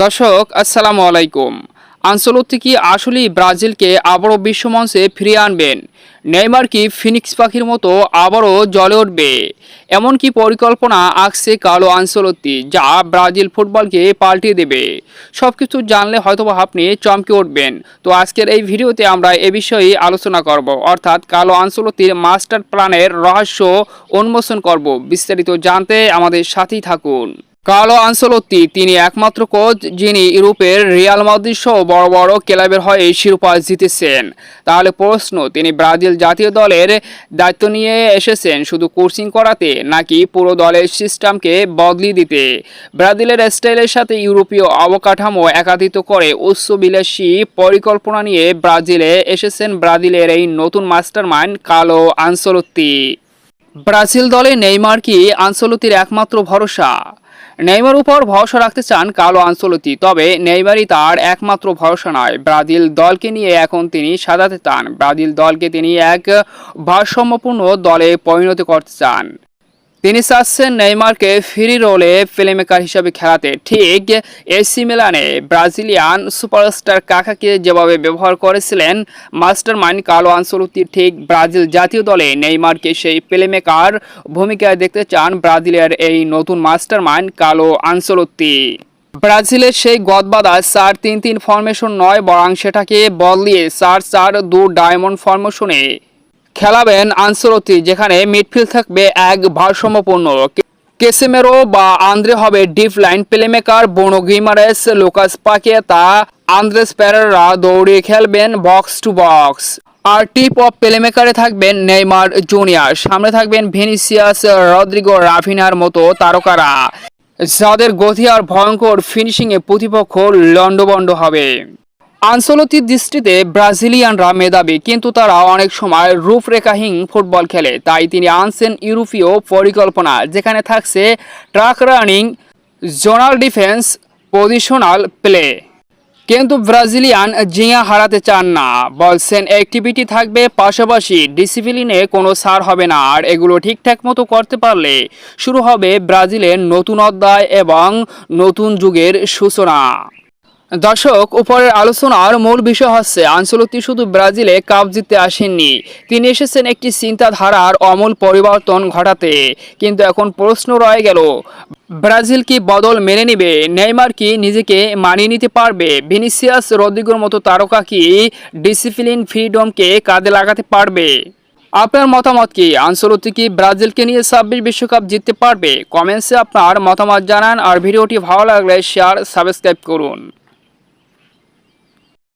দর্শক, আসসালামু আলাইকুম। আনসেলোত্তি কি আসলেই ব্রাজিলকে আবারও বিশ্বমঞ্চে ফিরিয়ে আনবেন। নেইমার কি ফিনিক্স পাখির মতো আবারও জ্বলে উঠবে? এমন কি পরিকল্পনা আঁকছে কালো আনসেলোত্তি যা ব্রাজিল ফুটবলকে পাল্টিয়ে দেবে? সব কিছু জানলে হয়তোবা আপনি চমকে উঠবেন। তো আজকের এই ভিডিওতে আমরা এ বিষয়ে আলোচনা করব। অর্থাৎ কালো আনসেলোত্তির মাস্টার প্ল্যানের রহস্য উন্মোচন করব। বিস্তারিত জানতে আমাদের সাথেই থাকুন। কালো আনসেলোত্তি, তিনি একমাত্র কোচ যিনি ইউরোপের রিয়াল মাদ্রিদ সহ বড় বড় ক্লাবের হয়ে শিরোপা জিতেছেন। তাহলে প্রশ্ন, তিনি ব্রাজিল জাতীয় দলের দায়িত্ব নিয়ে এসেছেন শুধু কোচিং করাতে নাকি পুরো দলের সিস্টেমকে বদলি দিতে? ব্রাজিলের স্টাইলের সাথে ইউরোপীয় অবকাঠামো একাধিত করে উচ্চবিলাসী পরিকল্পনা নিয়ে ব্রাজিলে এসেছেন ব্রাজিলের এই নতুন মাস্টারমাইন্ড কালো আনসেলোত্তি। ব্রাজিল দলে নেইমার কি আনসেলোতির একমাত্র ভরসা? নেইমার উপর ভরসা রাখতে চান কালো আঞ্চলতি তবে নেইমারই তার একমাত্র ভরসা নয়। ব্রাজিল দলকে নিয়ে এখন তিনি সাজাতে চান ব্রাজিল দলকে তিনি এক ভারসাম্যপূর্ণ দলে পরিণত করতে চান। তিনি চাচ্ছেন নেইমারকে ফ্রি রোলে প্লেমেকার হিসাবে খেলাতে। ঠিক এসি মিলানে ব্রাজিলিয়ান সুপারস্টার কাকাকে যেভাবে ব্যবহার করেছিলেন মাস্টার মাইন্ড কালো আনসেলোতি, ঠিক ব্রাজিল জাতীয় দলে নেইমারকে সেই প্লেমেকার ভূমিকায় দেখতে চান ব্রাজিলের এই নতুন মাস্টার মাইন্ড কালো আনসেলোতি। ব্রাজিলের সেই গদবাদা চার তিন তিন ফরমেশন নয়, বরং সেটাকে বদলিয়ে চার চার দু ডায়মন্ড ফরমেশনে খেলাবেন আনসেলোতি যেখানে মিডফিল্ড থাকবে এক ভারসাম্যপূর্ণ। কেসেমেরো বা আন্দ্রে হবে deep line playmaker Bruno Guimaraes, Lucas Paqueta, Andreas Pereira দৌড়িয়ে খেলবেন বক্স টু বক্স। আর টিপ অফ প্লেমেকারে থাকবেন নেইমার জুনিয়র। সামনে থাকবেন ভেনিসিয়াস, রদ্রিগো রাফিনার মতো তারকারা। যাদের গতি আর ভয়ঙ্কর ফিনিশিংয়ে প্রতিপক্ষ লন্ডবন্ড হবে। আনসেলোতির দৃষ্টিতে ব্রাজিলিয়ানরা মেধাবী, কিন্তু তারা অনেক সময় রূপরেখাহীন ফুটবল খেলে। তাই তিনি আনছেন ইউরোপীয় পরিকল্পনা, যেখানে থাকছে track running, zonal defence, positional play. কিন্তু ব্রাজিলিয়ান জিয়া হারাতে চান না। বলছেন, অ্যাক্টিভিটি থাকবে, পাশাপাশি ডিসিপ্লিনে কোনো সার হবে না। আর এগুলো ঠিকঠাক মতো করতে পারলে শুরু হবে ব্রাজিলের নতুন অধ্যায় এবং নতুন যুগের সূচনা। দর্শক, উপরের আলোচনার মূল বিষয় হচ্ছে আনসেলোতি শুধু ব্রাজিলে কাপ জিততে আসেননি। তিনি এসেছেন একটি চিন্তাধারার অমূল পরিবর্তন ঘটাতে। কিন্তু এখন প্রশ্ন রয়ে গেল, ব্রাজিল কি বদল মেনে নিবে? নেইমার কি নিজেকে মানিয়ে নিতে পারবে? ভিনিসিয়াস রদ্রিগোর মতো তারকা কি ডিসিপ্লিন ফ্রিডমকে কাজে লাগাতে পারবে? আপনার মতামত কি? আনসেলোতি কি ব্রাজিলকে নিয়ে ছাব্বিশ বিশ্বকাপ জিততে পারবে? কমেন্টসে আপনার মতামত জানান আর ভিডিওটি ভালো লাগলে শেয়ার সাবস্ক্রাইব করুন।